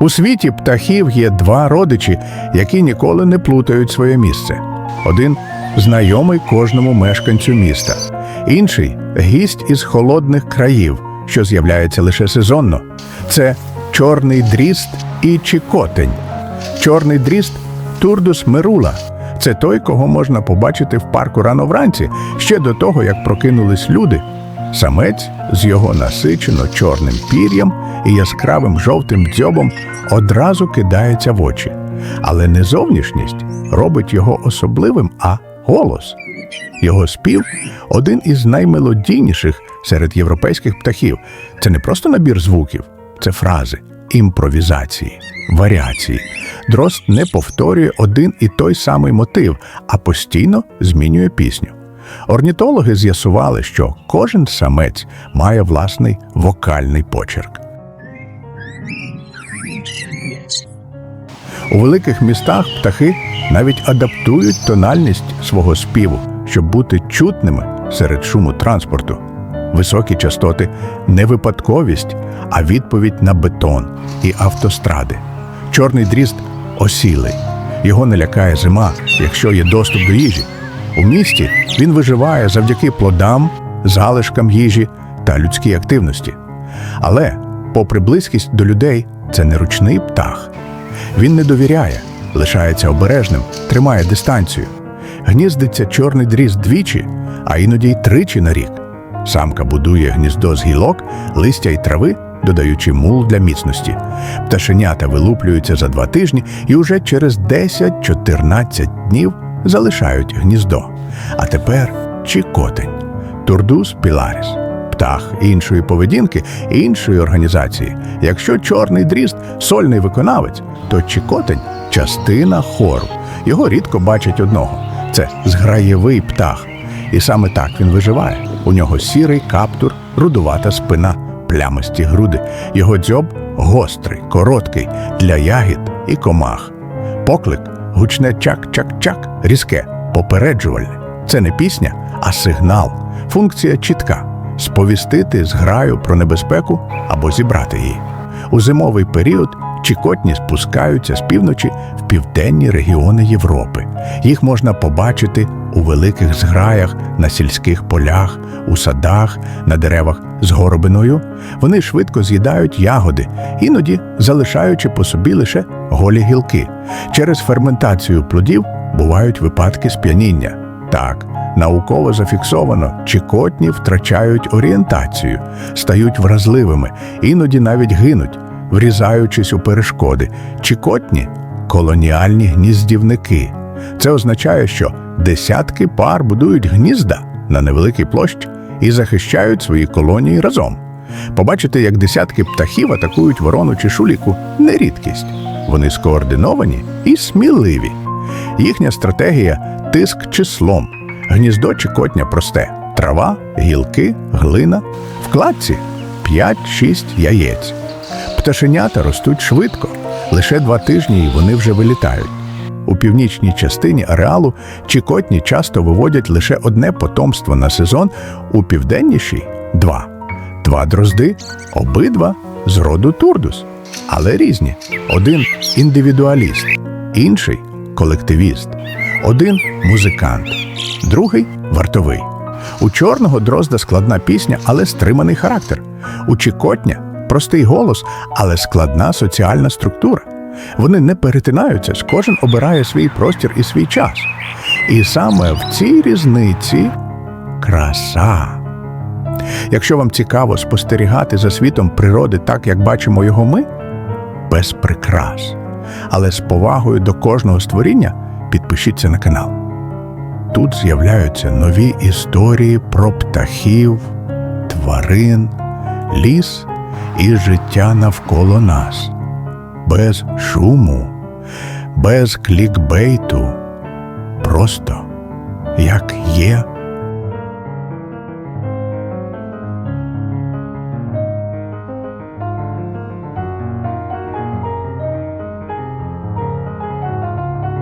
У світі птахів є два родичі, які ніколи не плутають своє місце. Один знайомий кожному мешканцю міста, інший гість із холодних країв, що з'являється лише сезонно. Це чорний дріст і чікотень. Чорний дріст Турдус Мерула. Це той, кого можна побачити в парку рано вранці, ще до того, як прокинулись люди. Самець з його насичено чорним пір'ям і яскравим жовтим дзьобом одразу кидається в очі. Але не зовнішність робить його особливим, а голос. Його спів один із наймелодійніших серед європейських птахів. Це не просто набір звуків, це фрази, імпровізації, варіації. Дрозд не повторює один і той самий мотив, а постійно змінює пісню. Орнітологи з'ясували, що кожен самець має власний вокальний почерк. У великих містах птахи навіть адаптують тональність свого співу, щоб бути чутними серед шуму транспорту. Високі частоти не випадковість, а відповідь на бетон і автостради. Чорний дріст осілий. Його не лякає зима, якщо є доступ до їжі. У місті він виживає завдяки плодам, залишкам їжі та людській активності. Але, попри близькість до людей, це не ручний птах. Він не довіряє, лишається обережним, тримає дистанцію. Гніздиться чорний дріз двічі, а іноді й тричі на рік. Самка будує гніздо з гілок, листя й трави, додаючи мул для міцності. Пташенята вилуплюються за два тижні і уже через 10-14 днів залишають гніздо. А тепер чікотень, турдус піларіс, птах іншої поведінки, іншої організації. Якщо чорний дріст сольний виконавець, то чікотень частина хору. Його рідко бачать одного. Це зграєвий птах. І саме так він виживає. У нього сірий каптур, рудувата спина, плямисті груди. Його дзьоб гострий, короткий для ягід і комах. Поклик гучне чак-чак-чак, різке, попереджувальне. Це не пісня, а сигнал. Функція чітка сповістити зграю про небезпеку або зібрати її. У зимовий період чікотні спускаються з півночі в південні регіони Європи. Їх можна побачити у великих зграях на сільських полях, у садах, на деревах з горобиною. Вони швидко з'їдають ягоди, іноді залишаючи по собі лише голі гілки. Через ферментацію плодів бувають випадки сп'яніння. Так, науково зафіксовано, чікотні втрачають орієнтацію, стають вразливими, іноді навіть гинуть, врізаючись у перешкоди. Чікотні колоніальні гніздівники. Це означає, що десятки пар будують гнізда на невеликій площі і захищають свої колонії разом. Побачити, як десятки птахів атакують ворону чи шуліку не рідкість. Вони скоординовані і сміливі. Їхня стратегія тиск числом. Гніздо чи котня просте, трава, гілки, глина. В кладці 5-6 яєць. Пташенята ростуть швидко. Лише два тижні і вони вже вилітають. У північній частині ареалу чікотні часто виводять лише одне потомство на сезон, у південнішій два. Два дрозди, обидва з роду турдус, але різні. Один індивідуаліст, інший колективіст, один музикант, другий вартовий. У чорного дрозда складна пісня, але стриманий характер. У чікотня простий голос, але складна соціальна структура. Вони не перетинаються, кожен обирає свій простір і свій час. І саме в цій різниці краса. Якщо вам цікаво спостерігати за світом природи так, як бачимо його ми, без прикрас, але з повагою до кожного створіння, підпишіться на канал. Тут з'являються нові історії про птахів, тварин, ліс і життя навколо нас. Без шуму, без клікбейту. Просто як є